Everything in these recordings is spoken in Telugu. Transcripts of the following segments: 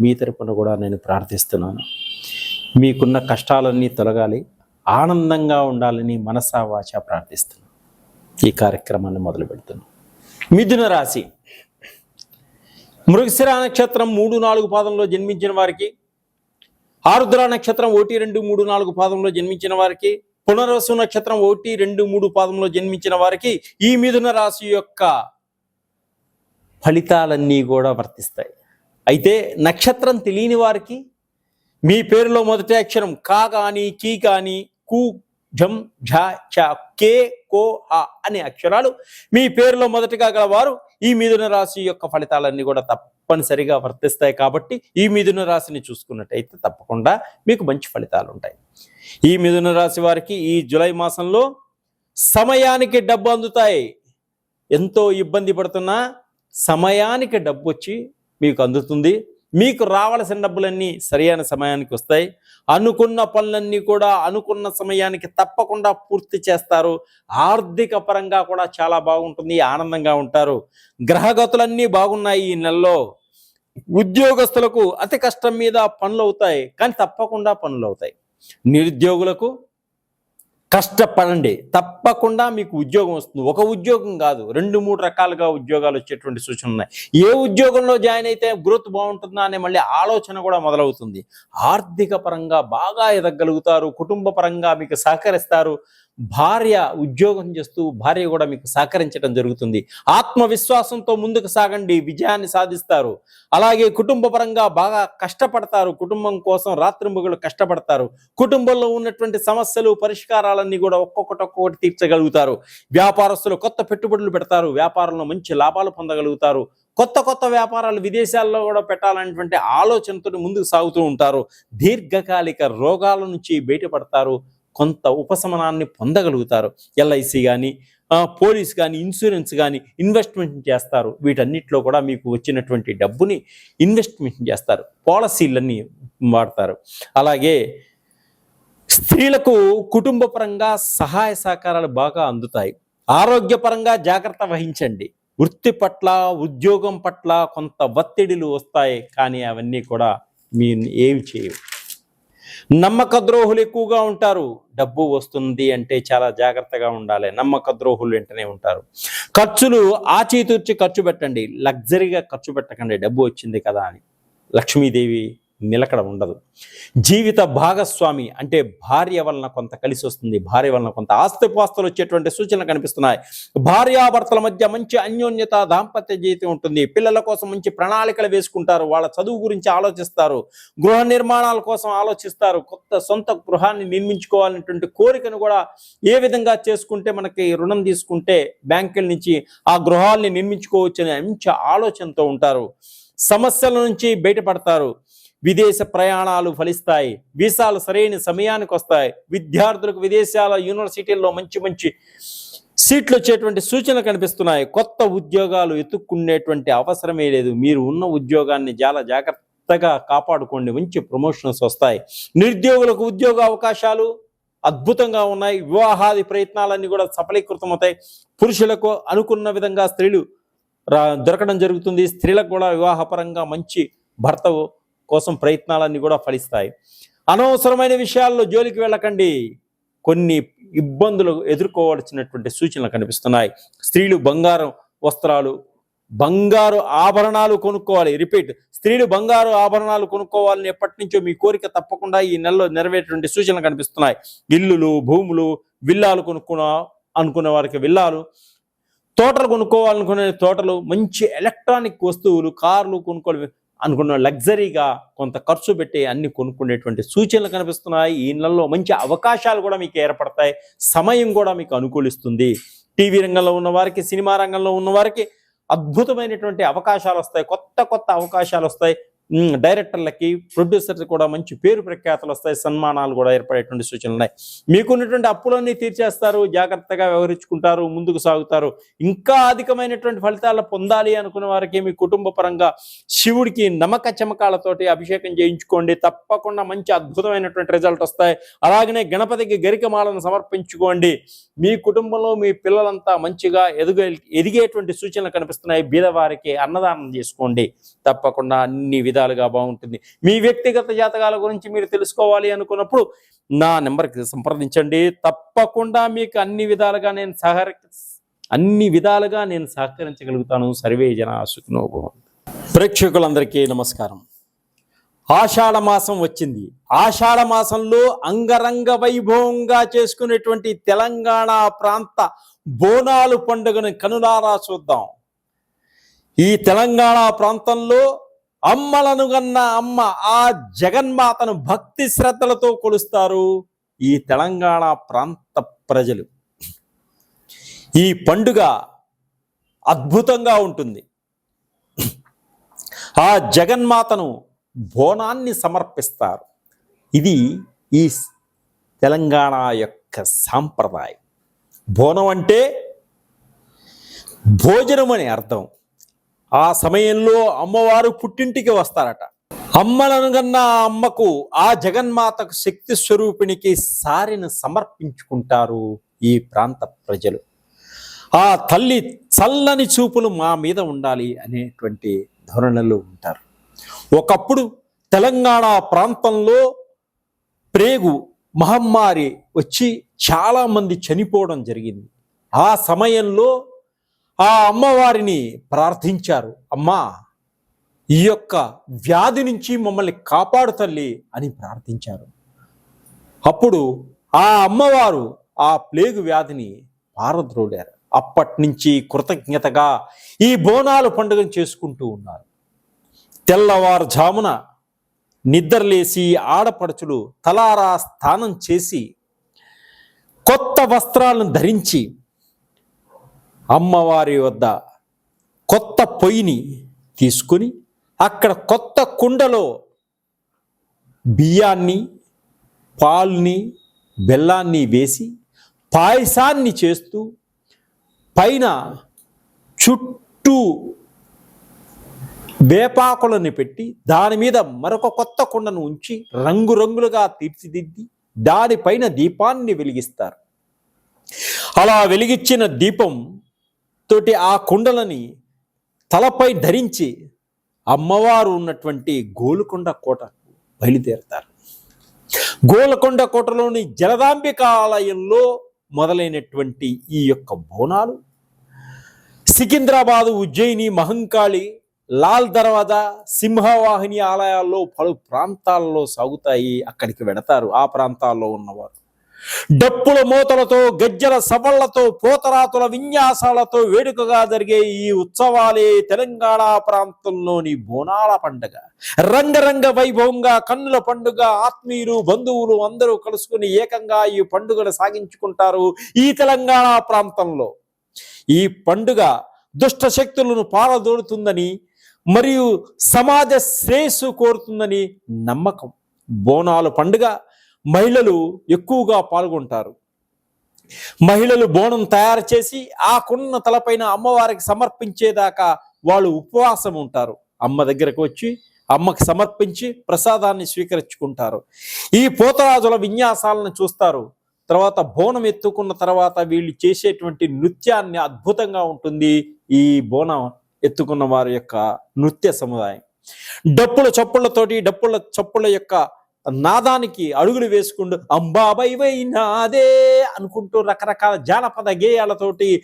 మీ తరపున కూడా నేను ప్రార్థిస్తున్నాను. మీకున్న కష్టాలన్నీ తొలగాలి ఆనందంగా ఉండాలని మనసా వాచ ప్రార్థిస్తున్నాను. ఈ కార్యక్రమాన్ని మొదలు పెడుతున్నాను. మిథున రాశి. మృగశిర నక్షత్రం మూడు నాలుగు పాదంలో జన్మించిన వారికి ఆరుద్ర నక్షత్రం ఒకటి రెండు మూడు నాలుగు పాదంలో జన్మించిన వారికి పునర్వసు నక్షత్రం ఒకటి రెండు మూడు పాదంలో జన్మించిన వారికి ఈ మిథున రాశి యొక్క ఫలితాలన్నీ కూడా వర్తిస్తాయి. అయితే నక్షత్రం తెలియని వారికి మీ పేరులో మొదటి అక్షరం కా కానీ కీ కానీ కు జం ఝ ఛ కే కో ఆ అనే అక్షరాలు మీ పేరులో మొదటిగా గలవారు ఈ మిథున రాశి యొక్క ఫలితాలన్నీ కూడా తప్పనిసరిగా వర్తిస్తాయి కాబట్టి ఈ మిథున రాశిని చూసుకున్నట్టయితే తప్పకుండా మీకు మంచి ఫలితాలు ఉంటాయి ఈ మిథున రాశి వారికి ఈ జూలై మాసంలో సమయానికి డబ్బు అందుతాయి. ఎంతో ఇబ్బంది పడుతున్నా సమయానికి డబ్బు వచ్చి మీకు అందుతుంది. మీకు రావాల్సిన డబ్బులన్నీ సరైన సమయానికి వస్తాయి. అనుకున్న పనులన్నీ కూడా అనుకున్న సమయానికి తప్పకుండా పూర్తి చేస్తారు. ఆర్థిక పరంగా కూడా చాలా బాగుంటుంది. ఆనందంగా ఉంటారు. గ్రహగతులన్నీ బాగున్నాయి ఈ నెలలో. ఉద్యోగస్తులకు అతి కష్టం మీద పనులు అవుతాయి కానీ తప్పకుండా పనులు అవుతాయి నిరుద్యోగులకు కష్టపడండి. తప్పకుండా మీకు ఉద్యోగం వస్తుంది. ఒక ఉద్యోగం కాదు. రెండు మూడు రకాలుగా ఉద్యోగాలు వచ్చేటువంటి సూచనలు ఉన్నాయి. ఏ ఉద్యోగంలో జాయిన్ అయితే గ్రోత్ బాగుంటుందా అనే మళ్ళీ ఆలోచన కూడా మొదలవుతుంది. ఆర్థిక పరంగా బాగా ఎదగలుగుతారు. కుటుంబ పరంగా మీకు సహకరిస్తారు. భార్య ఉద్యోగం చేస్తూ భార్య కూడా మీకు సహకరించడం జరుగుతుంది. ఆత్మవిశ్వాసంతో ముందుకు సాగండి. విజయాన్ని సాధిస్తారు. అలాగే కుటుంబ పరంగా బాగా కష్టపడతారు. కుటుంబం కోసం రాత్రింబగలు కష్టపడతారు. కుటుంబంలో ఉన్నటువంటి సమస్యలు పరిష్కారాలన్నీ కూడా ఒక్కొక్కటి ఒక్కొక్కటి తీర్చగలుగుతారు. వ్యాపారస్తులు కొత్త పెట్టుబడులు పెడతారు. వ్యాపారంలో మంచి లాభాలు పొందగలుగుతారు. కొత్త కొత్త వ్యాపారాలు విదేశాల్లో కూడా పెట్టాలనేటువంటి ఆలోచనతో ముందుకు సాగుతూ ఉంటారు. దీర్ఘకాలిక రోగాల నుంచి బయటపడతారు. కొంత ఉపశమనాన్ని పొందగలుగుతారు. ఎల్ఐసి కానీ పోలీస్ కానీ ఇన్సూరెన్స్ కానీ ఇన్వెస్ట్మెంట్ చేస్తారు. వీటన్నిటిలో కూడా మీకు వచ్చినటువంటి డబ్బుని ఇన్వెస్ట్మెంట్ చేస్తారు. పాలసీలన్నీ వాడతారు. అలాగే స్త్రీలకు కుటుంబ పరంగా సహాయ సహకారాలు బాగా అందుతాయి. ఆరోగ్యపరంగా జాగ్రత్త వహించండి. వృత్తి పట్ల ఉద్యోగం పట్ల కొంత ఒత్తిడిలు వస్తాయి కానీ అవన్నీ కూడా మీ ఏమి చేయవు నమ్మక ద్రోహులు ఎక్కువగా ఉంటారు. డబ్బు వస్తుంది అంటే చాలా జాగ్రత్తగా ఉండాలి. నమ్మక ద్రోహులు వెంటనే ఉంటారు. ఖర్చులు ఆచితూర్చి ఖర్చు పెట్టండి. లగ్జరీగా ఖర్చు పెట్టకండి. డబ్బు వచ్చింది కదా అని. లక్ష్మీదేవి నిలకడ ఉండదు. జీవిత భాగస్వామి అంటే భార్య వలన కొంత కలిసి వస్తుంది భార్య వలన కొంత ఆస్తిపాస్తులు వచ్చేటువంటి సూచనలు కనిపిస్తున్నాయి. భార్యాభర్తల మధ్య మంచి అన్యోన్యత దాంపత్య జీవితం ఉంటుంది. పిల్లల కోసం మంచి ప్రణాళికలు వేసుకుంటారు. వాళ్ళ చదువు గురించి ఆలోచిస్తారు. గృహ నిర్మాణాల కోసం ఆలోచిస్తారు. కొత్త సొంత గృహాన్ని నిర్మించుకోవాలనేటువంటి కోరికను కూడా ఏ విధంగా చేసుకుంటే మనకి రుణం తీసుకుంటే బ్యాంకుల నుంచి ఆ గృహాల్ని నిర్మించుకోవచ్చు అనే మంచి ఆలోచనతో ఉంటారు. సమస్యల నుంచి బయటపడతారు. విదేశ ప్రయాణాలు ఫలిస్తాయి. వీసాలు సరైన సమయానికి వస్తాయి. విద్యార్థులకు విదేశాల యూనివర్సిటీల్లో మంచి మంచి సీట్లు వచ్చేటువంటి సూచనలు కనిపిస్తున్నాయి. కొత్త ఉద్యోగాలు ఎత్తుక్కునేటువంటి అవసరమే లేదు. మీరు ఉన్న ఉద్యోగాన్ని చాలా జాగ్రత్తగా కాపాడుకోండి. మంచి ప్రమోషన్స్ వస్తాయి. నిరుద్యోగులకు ఉద్యోగ అవకాశాలు అద్భుతంగా ఉన్నాయి. వివాహాది ప్రయత్నాలన్నీ కూడా సఫలీకృతమవుతాయి. పురుషులకు అనుకున్న విధంగా స్త్రీలు రా- దొరకడం జరుగుతుంది. స్త్రీలకు కూడా వివాహపరంగా మంచి భర్త కోసం ప్రయత్నాలన్నీ కూడా ఫలిస్తాయి. అనవసరమైన విషయాల్లో జోలికి వెళ్ళకండి. కొన్ని ఇబ్బందులు ఎదుర్కోవాల్సినటువంటి సూచనలు కనిపిస్తున్నాయి. స్త్రీలు బంగారం వస్త్రాలు బంగారు ఆభరణాలు కొనుక్కోవాలి. రిపీట్ స్త్రీలు బంగారు ఆభరణాలు కొనుక్కోవాలని ఎప్పటి నుంచో మీ కోరిక తప్పకుండా ఈ నెలలో నెరవేరేటువంటి సూచనలు కనిపిస్తున్నాయి. ఇల్లులు భూములు విల్లాలు కొనుక్కున్న అనుకునే వారికి విల్లాలు తోటలు కొనుక్కోవాలనుకునే తోటలు మంచి ఎలక్ట్రానిక్ వస్తువులు కార్లు కొనుక్కోవాలి. అనుకున్న లగ్జరీగా కొంత ఖర్చు పెట్టి అన్ని కొనుక్కునేటువంటి సూచనలు కనిపిస్తున్నాయి. ఈ నెలలో మంచి అవకాశాలు కూడా మీకు ఏర్పడతాయి. సమయం కూడా మీకు అనుకూలిస్తుంది. టీవీ రంగంలో ఉన్నవారికి సినిమా రంగంలో ఉన్నవారికి అద్భుతమైనటువంటి అవకాశాలు వస్తాయి. కొత్త కొత్త అవకాశాలు వస్తాయి. డైరెక్టర్లకి ప్రొడ్యూసర్కి కూడా మంచి పేరు ప్రఖ్యాతలు వస్తాయి సన్మానాలు కూడా ఏర్పడేటువంటి సూచనలు ఉన్నాయి. మీకున్నటువంటి అప్పులన్నీ తీర్చేస్తారు జాగ్రత్తగా వ్యవహరించుకుంటారు ముందుకు సాగుతారు. ఇంకా అధికమైనటువంటి ఫలితాలు పొందాలి అనుకున్న వారికి మీ కుటుంబ పరంగా శివుడికి నమ్మక చమకాలతోటి అభిషేకం చేయించుకోండి. తప్పకుండా మంచి అద్భుతమైనటువంటి రిజల్ట్ వస్తాయి. అలాగనే గణపతికి గరికమాలను సమర్పించుకోండి. మీ కుటుంబంలో మీ పిల్లలంతా మంచిగా ఎదుగే ఎదిగేటువంటి సూచనలు కనిపిస్తున్నాయి. బీదవారికి అన్నదానం చేసుకోండి. తప్పకుండా అన్ని విధాలుగా బాగుంటుంది. మీ వ్యక్తిగత జాతకాల గురించి మీరు తెలుసుకోవాలి అనుకున్నప్పుడు నా నెంబర్కి సంప్రదించండి. తప్పకుండా మీకు అన్ని విధాలుగా నేను సహక అన్ని విధాలుగా నేను సహకరించగలుగుతాను. సర్వే జన ప్రేక్షకులందరికీ నమస్కారం. ఆషాఢ మాసం వచ్చింది. ఆషాఢ మాసంలో అంగరంగ వైభవంగా చేసుకునేటువంటి తెలంగాణ ప్రాంత బోనాలు పండుగను కనులారా చూద్దాం. ఈ తెలంగాణ ప్రాంతంలో అమ్మలను గన్న అమ్మ ఆ జగన్మాతను భక్తి శ్రద్ధలతో కొలుస్తారు ఈ తెలంగాణ ప్రాంత ప్రజలు. ఈ పండుగ అద్భుతంగా ఉంటుంది. ఆ జగన్మాతను బోనాన్ని సమర్పిస్తారు. ఇది ఈ తెలంగాణ యొక్క సాంప్రదాయం. బోనం అంటే భోజనం అని అర్థం. ఆ సమయంలో అమ్మవారు పుట్టింటికి వస్తారట. అమ్మలను కన్నా అమ్మకు ఆ జగన్మాతకు శక్తి స్వరూపిణికి సారిని సమర్పించుకుంటారు ఈ ప్రాంత ప్రజలు. ఆ తల్లి చల్లని చూపులు మా మీద ఉండాలి అనేటువంటి ధోరణిలో ఉంటారు. ఒకప్పుడు తెలంగాణ ప్రాంతంలో ప్రేగు మహమ్మారి వచ్చి చాలామంది చనిపోవడం జరిగింది. ఆ సమయంలో ఆ అమ్మవారిని ప్రార్థించారు. అమ్మా ఈ యొక్క వ్యాధి నుంచి మమ్మల్ని కాపాడు తల్లి అని ప్రార్థించారు. అప్పుడు ఆ అమ్మవారు ఆ ప్లేగు వ్యాధిని పారద్రోడారు అప్పటి నుంచి కృతజ్ఞతగా ఈ బోనాలు పండుగను చేసుకుంటూ ఉన్నారు. తెల్లవారుజామున నిద్రలేసి ఆడపడుచులు తలారా స్నానం చేసి కొత్త వస్త్రాలను ధరించి అమ్మవారి వద్ద కొత్త పొయ్యిని తీసుకుని అక్కడ కొత్త కుండలో బియ్యాన్ని పాల్ని బెల్లాన్ని వేసి పాయసాన్ని చేస్తూ పైన చుట్టూ వేపాకులను పెట్టి దాని మీద మరొక కొత్త కుండను ఉంచి రంగురంగులుగా తీర్చిదిద్ది దానిపైన దీపాన్ని వెలిగిస్తారు. అలా వెలిగించిన దీపం తోటి ఆ కుండలని తలపై ధరించి అమ్మవారు ఉన్నటువంటి గోలుకొండ కోట బయలుదేరతారు. గోలకొండ కోటలోని జలదాంబిక ఆలయంలో మొదలైనటువంటి ఈ యొక్క బోనాలు సికింద్రాబాదు ఉజ్జయిని మహంకాళి లాల్ దర్వాజా సింహవాహిని ఆలయాల్లో పలు ప్రాంతాల్లో సాగుతాయి అక్కడికి వెడతారు ఆ ప్రాంతాల్లో ఉన్నవారు. డప్పుల మూతలతో గజ్జల సవళ్ళతో పోతరాతుల విన్యాసాలతో వేడుకగా జరిగే ఈ ఉత్సవాలే తెలంగాణ ప్రాంతంలోని బోనాల పండుగ. రంగరంగ వైభవంగా కన్నుల పండుగ ఆత్మీయులు బంధువులు అందరూ కలుసుకుని ఏకంగా ఈ పండుగను సాగించుకుంటారు ఈ తెలంగాణ ప్రాంతంలో. ఈ పండుగ దుష్ట శక్తులను పారదోడుతుందని మరియు సమాజ శ్రేయస్సు కోరుతుందని నమ్మకం. బోనాలు పండుగ మహిళలు ఎక్కువగా పాల్గొంటారు. మహిళలు బోనం తయారు చేసి ఆ కున్న తలపైన అమ్మవారికి సమర్పించేదాకా వాళ్ళు ఉపవాసం ఉంటారు. అమ్మ దగ్గరకు వచ్చి అమ్మకి సమర్పించి ప్రసాదాన్ని స్వీకరించుకుంటారు. ఈ పోతరాజుల విన్యాసాలను చూస్తారు. తర్వాత బోనం ఎత్తుకున్న తర్వాత వీళ్ళు చేసేటువంటి నృత్యాన్ని అద్భుతంగా ఉంటుంది ఈ బోనం ఎత్తుకున్న వారి యొక్క నృత్య సముదాయం. డప్పుల చప్పుళ్ళతోటి డప్పుల చప్పుల యొక్క నాదానికి అడుగులు వేసుకుంటూ అంబాబైవై నాదే అనుకుంటూ రకరకాల జానపద గేయాలతోటి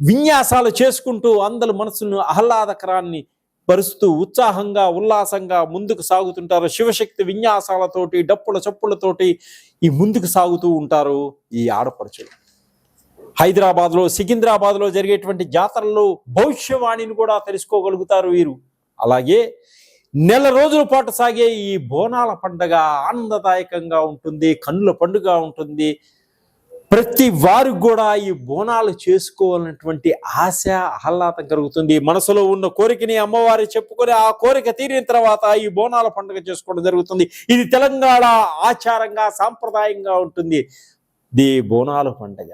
విన్యాసాలు చేసుకుంటూ అందరి మనసును ఆహ్లాదకరాన్ని పరుస్తూ ఉత్సాహంగా ఉల్లాసంగా ముందుకు సాగుతుంటారు. శివశక్తి విన్యాసాలతోటి డప్పుల చప్పులతోటి ఈ ముందుకు సాగుతూ ఉంటారు ఈ ఆడపడుచులు. హైదరాబాద్లో సికింద్రాబాద్లో జరిగేటువంటి జాతరలో భవిష్యవాణిని కూడా తెలుసుకోగలుగుతారు వీరు. అలాగే నెల రోజుల పాటు సాగే ఈ బోనాల పండగ ఆనందదాయకంగా ఉంటుంది కన్నుల పండుగ ఉంటుంది. ప్రతి వారికి కూడా ఈ బోనాలు చేసుకోవాలన్నటువంటి ఆశ ఆహ్లాదం కలుగుతుంది. మనసులో ఉన్న కోరికని అమ్మవారి చెప్పుకొని ఆ కోరిక తీరిన తర్వాత ఈ బోనాల పండుగ చేసుకోవడం జరుగుతుంది. ఇది తెలంగాణ ఆచారంగా సాంప్రదాయంగా ఉంటుంది. ది బోనాల పండుగ.